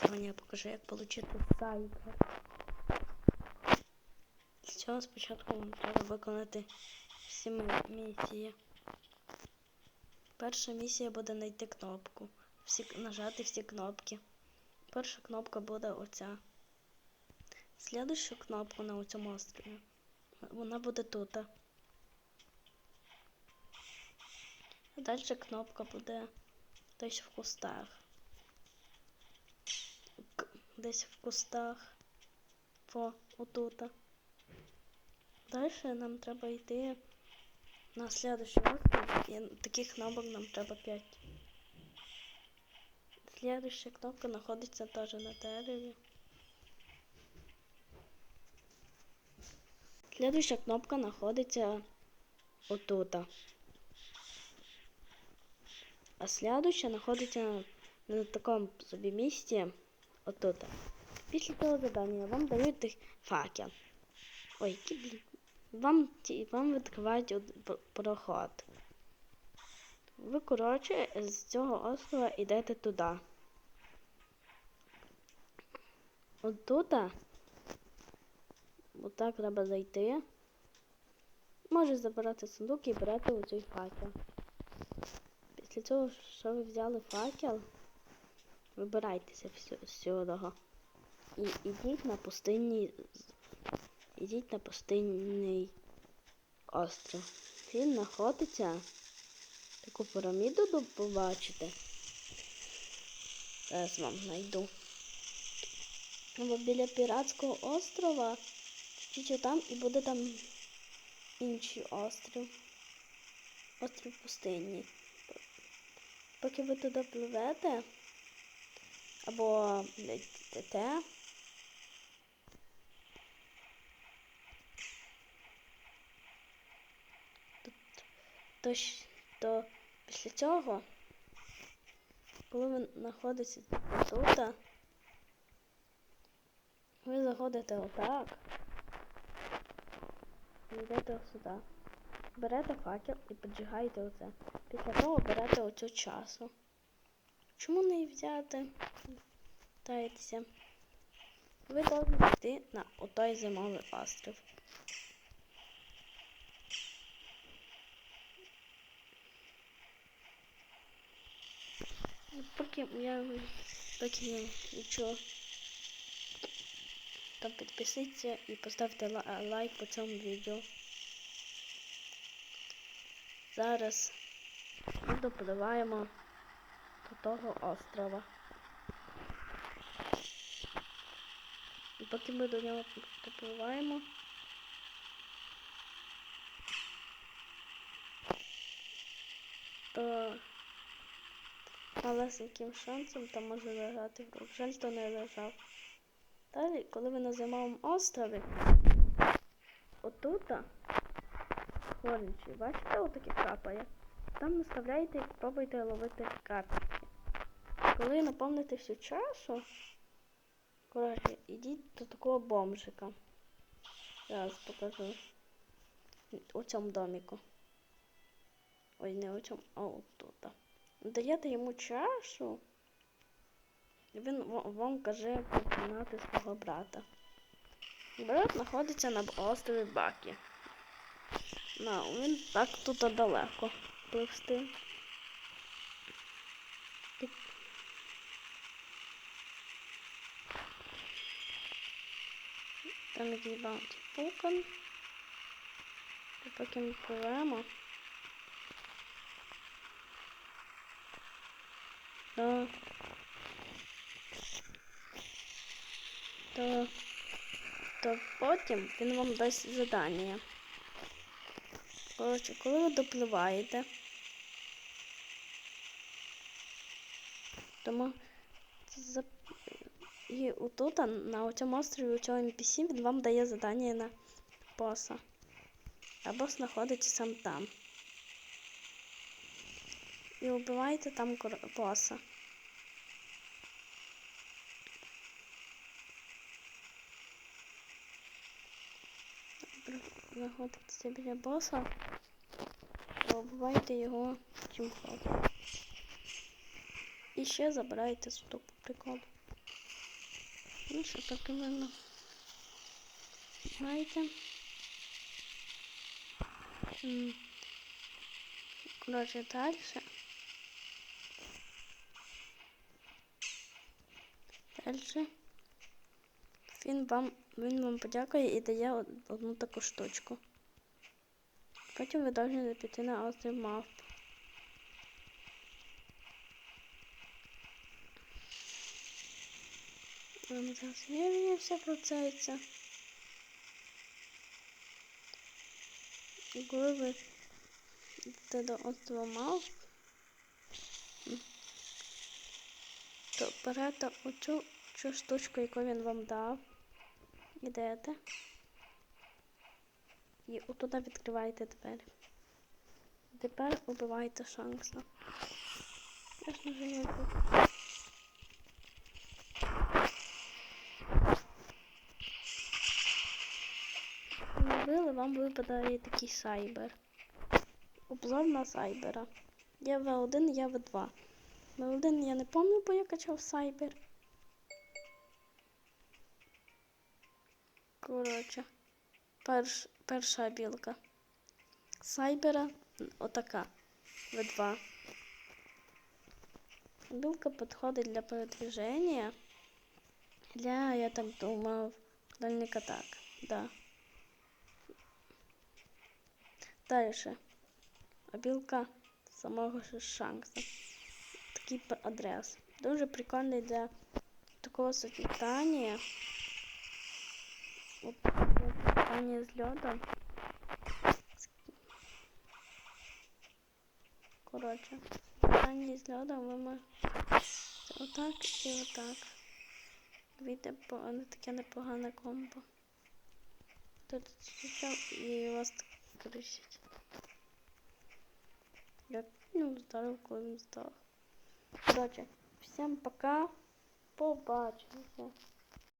Сьогодні я покажу, як отримати сайбер. Для цього спочатку вам треба виконати всі місії. Перша місія буде знайти кнопку. Всі, нажати всі кнопки. Перша кнопка буде оця. Слідущу кнопку на цьому острові. Вона буде тут. А далі кнопка буде десь в кустах. Десь в кустах. По отута. Далі нам треба йти на следующий остров. І таких кнопок нам треба 5. Следующая кнопка знаходиться теж на дереві. Следующая кнопка знаходиться отута. А следующая знаходиться на, на такому собі місці отут. Після цього завдання вам дають тих факел. Ой, блін. Вам, вам відкривають проход. Ви, коротше, з цього острова йдете туди. От тут. Отак треба зайти. Може забирати сундук і берете оцей факел. Після цього, що ви взяли факел, вибирайтеся з цього. І йдіть на пустинний. Ідіть на пустинний остров. Він знаходиться. Таку піраміду побачите. Зараз вам знайду. Або біля піратського острова. Чуть там і буде там інший острів. Острів пустинний. Поки ви туди пливете, або летите, то, то після цього, коли ви знаходитесь тут, ви заходите отак і йдете сюди. Берете факел і піджигаєте оце. Після того берете оцю часу. Чому не взяти? Таєтеся. Ви повинні йти на отой зимовий острів. Поки я поки нічого. То підпишіться і поставте лайк по цьому відео. Зараз ми допливаємо до того острова. І поки ми до нього допливаємо, то малесеньким шансом там може лежати гру. Жаль, то не лежав. Далі, коли ви на зимовому острові, отута, горничі, бачите, отаке капає. Там наставляєте і пробуйте ловити карточки. Коли наповните всю чашу, коротше, ідіть до такого бомжика. Зараз покажу. У цьому доміку. Ой, не у цьому, а отут. Даєте йому чашу, і він вам каже покинати свого брата. Брат знаходиться на острові Бакі. Ну, він так тут далеко пливсти. Там якийсь баунті пукан. Поки ми пливемо. То, то, то потім він вам дасть задання. Коротше, коли ви допливаєте, тому за... і отут, на цьому острові, у цьому NPC, він вам дає задання на боса. А бос знаходиться сам там. І вбиваєте там боса. знаходитеся біля боса, вбивайте його чим хочете. І ще забирайте по приколу. Ну, що так іменно. Знаєте? Коротше, далі. Далі. Він вам, він вам подякує і дає одну таку штучку. Потім ви повинні піти на мавп. Вам зараз мені все про це. і Коли ви йдете до острова то берете оцю цю штучку, яку він вам дав. Ідете. І отуди відкриваєте двері. Тепер убивайте шанса. Я ж не жалію. Вбили, вам випадає такий сайбер. Обзор на сайбера. Я В1, я В2. В1 я не пам'ятаю, бо я качав сайбер. Коротше, перш, перша білка. Сайбера отака. В2. Білка підходить для передвиження. Для, я так думав, дальника так. Да. Дальше. А білка самого ж шанса. Такий адрес. Дуже прикольний для такого сочетання. От таке сочетання з льодом. Коротше, сочетання з льодом ви можете отак і отак. Вийде по таке непогане комбо. Тут і вас так кричить. Я ну, здоров, коли він здох. всем всім пока. Побачимося.